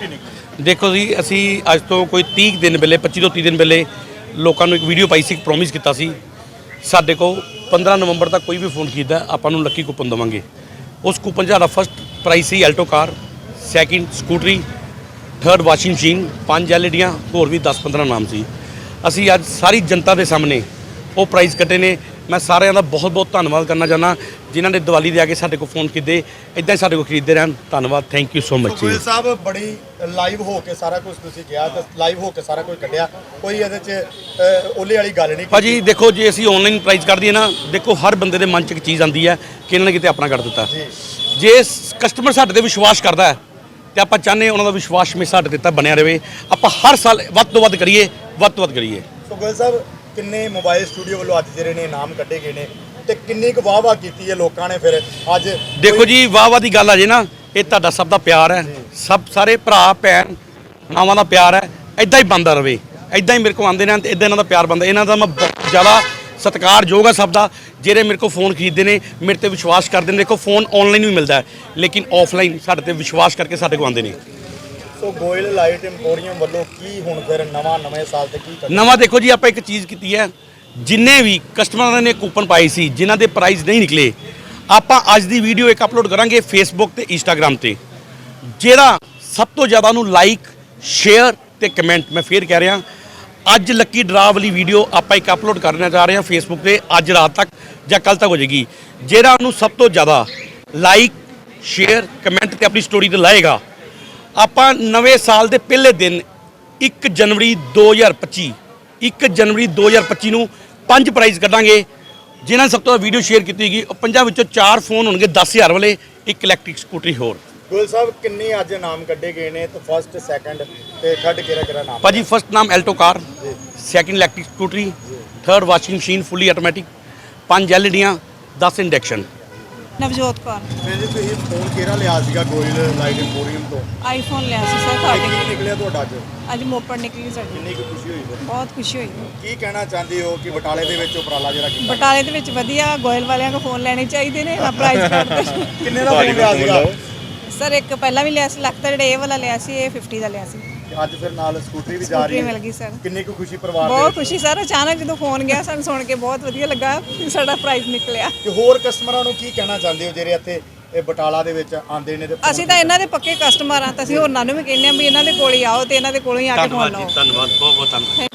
ਛੋਟੀ ਨਿਕਲੀ ਦੇਖੋ ਜੀ, ਅਸੀਂ ਅੱਜ ਤੋਂ ਕੋਈ 30 ਕੁ ਦਿਨ ਪਹਿਲੇ 25 ਤੋਂ 30 ਦਿਨ ਪਹਿਲੇ ਲੋਕਾਂ ਨੂੰ ਇੱਕ ਵੀਡੀਓ ਪਾਈ ਸੀ, ਇੱਕ ਪ੍ਰੋਮਿਸ ਕੀਤਾ ਸੀ। ਸਾਡੇ ਕੋਲ 15 ਨਵੰਬਰ ਤੱਕ ਕੋਈ ਵੀ ਫੋਨ ਖਰੀਦਦਾ, ਆਪਾਂ ਨੂੰ ਲੱਕੀ ਕੂਪਨ ਦਵਾਂਗੇ। ਉਸ ਕੂਪਨ 'ਚ ਸਾਡਾ ਫਸਟ ਪ੍ਰਾਈਸ ਸੀ Alto car second scooty third washing machine ਪੰਜ ਐਲਈਡੀਆਂ ਹੋਰ ਵੀ 10-15 ਨਾਮ ਸੀ। ਅਸੀਂ ਅੱਜ ਸਾਰੀ ਜਨਤਾ ਦੇ ਸਾਹਮਣੇ ਉਹ ਪ੍ਰਾਈਸ ਕੱਟੇ ਨੇ। ਮੈਂ ਸਾਰਿਆਂ ਦਾ ਬਹੁਤ-ਬਹੁਤ ਧੰਨਵਾਦ ਕਰਨਾ ਚਾਹੁੰਦਾ। ਜਿਨ੍ਹਾਂ ਨੇ ਦੀਵਾਲੀ ਦੇ ਆ ਕੇ ਸਾਡੇ ਕੋਲ ਫੋਨ ਕੀਤੇ ਇਦਾਂ ਹੀ ਸਾਡੇ ਕੋਲ ਖਰੀਦਦੇ ਰਹਿਣ। ਧੰਨਵਾਦ ਥੈਂਕ ਯੂ ਸੋ ਮਚ ਜੀ। ਗੋਇਲ ਸਾਹਿਬ ਬੜੀ ਲਾਈਵ ਹੋ ਕੇ ਸਾਰਾ ਕੁਝ ਤੁਸੀਂ ਕਿਹਾ ਤੇ ਲਾਈਵ ਹੋ ਕੇ ਸਾਰਾ ਕੁਝ ਕੱਢਿਆ। ਕੋਈ ਇਹਦੇ 'ਚ ਓਲੇ ਵਾਲੀ ਗੱਲ ਨਹੀਂ ਭਾਜੀ ਦੇਖੋ ਜੇ ਅਸੀਂ ਆਨਲਾਈਨ ਪ੍ਰਾਈਸ ਕਰ ਦਈਏ ਨਾ ਦੇਖੋ ਹਰ ਬੰਦੇ ਦੇ ਮਨ 'ਚ ਇੱਕ ਚੀਜ਼ ਆਉਂਦੀ ਹੈ ਕਿ ਇਹਨਾਂ ਨੇ ਕਿਤੇ ਆਪਣਾ ਕਰ ਦਿੱਤਾ। ਜੇ। ਕਸਟਮਰ ਸਾਡੇ ਤੇ ਵਿਸ਼ਵਾਸ ਕਰਦਾ ਹੈ ਤੇ ਆਪਾਂ ਚਾਹੁੰਦੇ ਹਾਂ ਉਹਨਾਂ ਦਾ ਵਿਸ਼ਵਾਸ ਹਮੇਸ਼ਾ ਸਾਡੇ ਤੇ ਤਾਂ ਬਣਿਆ ਰਹੇ। ਆਪਾਂ ਹਰ ਸਾਲ ਵੱਧ ਤੋਂ ਵੱਧ ਕਰੀਏ ਵੱਧ ਤੋਂ ਵੱਧ ਕਰੀਏ। ਸੋ ਗੋਇਲ ਸਾਹਿਬ ਕਿੰਨੇ ਮੋਬਾਈਲ ਸਟੂਡੀਓ ਵੱਲੋਂ ਅੱਜ ਜਿਹੜੇ ਨੇ ਇਨਾਮ ਕੱਢੇ ਗਏ ਨੇ ਤੇ ਕਿੰਨੀ ਕੁ ਵਾਹ ਵਾਹ ਕੀਤੀ ਹੈ ਲੋਕਾਂ ਨੇ ਫਿਰ ਅੱਜ ਦੇਖੋ ਜੀ ਵਾਹ ਵਾਹ ਦੀ ਗੱਲ ਆ ਜੇ ਨਾ ਇਹ ਤੁਹਾਡਾ ਸਭ ਦਾ ਪਿਆਰ ਹੈ। ਸਭ ਸਾਰੇ ਭਰਾ ਭੈਣ ਨਾਵਾਂ ਦਾ ਪਿਆਰ ਹੈ। ਐਦਾਂ ਹੀ ਬੰਦਾ ਰਵੇ। ਐਦਾਂ ਹੀ ਮੇਰੇ ਕੋਲ ਆਉਂਦੇ ਨੇ ਤੇ ਐਦਾਂ ਇਹਨਾਂ ਦਾ ਪਿਆਰ ਬੰਦਾ ਇਹਨਾਂ ਦਾ ਮੈਂ ਬਹੁਤ ਜ਼ਿਆਦਾ ਸਤਿਕਾਰਯੋਗ ਆ ਸਭ ਦਾ। ਜਿਹੜੇ ਮੇਰੇ ਕੋਲ ਫੋਨ ਖਰੀਦਦੇ ਨੇ ਮੇਰੇ ਤੇ ਵਿਸ਼ਵਾਸ ਕਰਦੇ ਨੇ। ਦੇਖੋ ਫੋਨ ਆਨਲਾਈਨ ਵੀ ਮਿਲਦਾ ਹੈ ਲੇਕਿਨ ਆਫਲਾਈਨ ਸਾਡੇ ਤੇ ਵਿਸ਼ਵਾਸ ਕਰਕੇ ਸਾਡੇ ਕੋਲ ਆਉਂਦੇ ਨੇ। ਸੋ ਗੋਇਲ ਲਾਈਟ ਇੰਪੋਰੀਅਮ ਵੱਲੋਂ ਕੀ ਹੁਣ ਫਿਰ ਨਵਾਂ, ਨਵੇਂ ਸਾਲ ਤੇ ਕੀ ਕਰ ਨਵਾਂ ਦੇਖੋ ਜੀ, ਆਪਾਂ ਇੱਕ ਚੀਜ਼ ਕੀਤੀ ਹੈ। ਜਿੰਨੇ ਵੀ ਕਸਟਮਰਾਂ ਨੇ ਕੂਪਨ ਪਾਏ ਸੀ, ਜਿਨ੍ਹਾਂ ਦੇ ਪ੍ਰਾਈਸ ਨਹੀਂ ਨਿਕਲੇ, ਆਪਾਂ ਅੱਜ ਦੀ ਵੀਡੀਓ ਇੱਕ ਅਪਲੋਡ ਕਰਾਂਗੇ ਫੇਸਬੁੱਕ ਤੇ ਇੰਸਟਾਗ੍ਰam ਤੇ। ਜਿਹੜਾ ਸਭ ਤੋਂ ਜ਼ਿਆਦਾ ਨੂੰ ਲਾਈਕ ਸ਼ੇਅਰ ਤੇ ਕਮੈਂਟ ਮੈਂ ਫੇਰ ਕਹਿ ਰਿਹਾ, ਅੱਜ ਲੱਕੀ ਡਰਾ ਵਾਲੀ ਵੀਡੀਓ ਆਪਾਂ ਇੱਕ ਅਪਲੋਡ ਕਰਨਾ ਜਾ ਰਹੇ ਹਾਂ ਫੇਸਬੁੱਕ ਤੇ, ਅੱਜ ਰਾਤ ਤੱਕ ਜਾਂ ਕੱਲ ਤੱਕ ਹੋ ਜਾਏਗੀ। ਜਿਹੜਾ ਉਹਨੂੰ ਸਭ ਤੋਂ ਜ਼ਿਆਦਾ ਲਾਈਕ ਸ਼ੇਅਰ ਕਮੈਂਟ ਤੇ ਆਪਣੀ ਸਟੋਰੀ ਤੇ ਲਾਏਗਾ ਆਪਾਂ ਨਵੇਂ ਸਾਲ ਦੇ ਪਹਿਲੇ ਦਿਨ 1 ਜਨਵਰੀ 2025 1 ਜਨਵਰੀ 2025 ਨੂੰ ਪੰਜ ਪ੍ਰਾਈਜ਼ ਕੱਢਾਂਗੇ। ਜਿਨ੍ਹਾਂ ਨੇ ਸਭ ਤੋਂ ਵੀਡੀਓ ਸ਼ੇਅਰ ਕੀਤੀ ਗਈ ਉਹ ਪੰਜਾਂ ਵਿੱਚੋਂ ਚਾਰ ਫੋਨ ਹੋਣਗੇ 10000 ਵਾਲੇ ਇੱਕ ਇਲੈਕਟ੍ਰਿਕ ਸਕੂਟਰੀ ਹੋਰ। ਗੋਇਲ ਸਾਹਿਬ ਕਿੰਨੇ ਅੱਜ ਇਨਾਮ ਕੱਢੇ ਗਏ ਨੇ ਤੇ ਫਸਟ ਸੈਕੰਡ ਤੇ ਥਰਡ ਕਿਹੜਾ ਕਿਹੜਾ ਨਾਮ ਭਾਜੀ ਫਸਟ ਨਾਮ Alto car second electric scooty third washing machine fully automatic ਪੰਜ ਐਲਈਡੀਆਂ 10 ਇੰਡਕਸ਼ਨ ਨਵਜੋਤ ਕੌਰ। ਜੀ ਤੁਸੀਂ ਫੋਨ ਕਿਹੜਾ ਲਿਆ ਸੀਗਾ ਗੋਇਲ ਲਾਈਟ ਇੰਪੋਰੀਅਮ ਤੋਂ? ਆਈਫੋਨ ਲਿਆ ਸੀ ਸਰ ਕੀ ਤੁਹਾਡੇ ਨਿਕਲਿਆ ਤੁਹਾਡਾ ਅੱਜ? ਅੱਜ ਮੋਪੜ ਨਿਕਲੀ ਸਾਡੀ। ਕਿੰਨੀ ਕੁ ਖੁਸ਼ੀ ਹੋਈ ਫਿਰ? ਬਹੁਤ ਖੁਸ਼ੀ ਹੋਈ। ਕੀ ਕਹਿਣਾ ਚਾਹੁੰਦੇ ਹੋ ਕਿ ਬਟਾਲੇ ਦੇ ਵਿੱਚ ਉਪਰਾਲਾ ਜਿਹੜਾ ਕੀਤਾ? ਬਟਾਲੇ ਦੇ ਵਿੱਚ ਵਧੀਆ ਗੋਇਲ ਵਾਲਿਆਂ ਕੋਲ ਫੋਨ ਲੈਣੇ ਚਾਹੀਦੇ ਨੇ ਨਾ ਪ੍ਰਾਈਸ ਕਰਦੇ ਕਿੰਨੇ ਦਾ ਫੋਨ ਲਿਆ ਸੀਗਾ? ਸਰ ਇੱਕ ਪਹਿਲਾਂ ਵੀ ਲਿਆ ਸੀ ਲੱਖ ਦਾ ਜਿਹੜਾ ਇਹ ਵਾਲਾ ਲਿਆ ਸੀ ਇਹ 50 ਦਾ ਲਿਆ ਸੀ। ਅੱਜ ਫਿਰ ਨਾਲ ਸਕੂਟਰੀ ਵੀ ਜਾ ਸਕੂਟਰੀ ਰਹੀ ਮਿਲ ਹੈ ਗਈ ਸਰ। ਕਿੰਨੀ ਕੁ ਖੁਸ਼ੀ ਪਰਿਵਾਰ ਦੇ ਬਹੁਤ ਵਿੱਚ? ਖੁਸ਼ੀ ਸਰ। ਅਚਾਨਕ ਜਦੋਂ ਫੋਨ ਗਿਆ ਸਾਨੂੰ ਸੁਣ ਕੇ ਬਹੁਤ ਵਧੀਆ ਲੱਗਾ ਕਿ ਸਾਡਾ ਪ੍ਰਾਈਜ਼ ਨਿਕਲਿਆ। ਤੇ ਹੋਰ ਕਸਟਮਰਾਂ ਨੂੰ ਕੀ ਕਹਿਣਾ ਚਾਹੁੰਦੇ ਹੋ ਜਿਹੜੇ ਇੱਥੇ ਇਹ ਬਟਾਲਾ ਦੇ ਵਿੱਚ ਆਉਂਦੇ ਨੇ ਤੇ phone ਅਸੀਂ ਤਾਂ ਇਹਨਾਂ ਦੇ ਪੱਕੇ ਕਸਟਮਰ ਆ ਤਾਂ ਅਸੀਂ ਹੋਰਨਾਂ ਨੂੰ ਵੀ ਕਹਿੰਦੇ ਆ ਵੀ ਇਹਨਾਂ ਦੇ ਕੋਲ ਹੀ ਆਓ ਤੇ ਇਹਨਾਂ ਦੇ ਕੋਲੋਂ ਹੀ ਆ ਕੇ ਫੋਨ ਧੰਨਵਾਦ ਲਓ। ਜੀ ਧੰਨਵਾਦ ਬਹੁਤ ਬਹੁਤ ਧੰਨਵਾਦ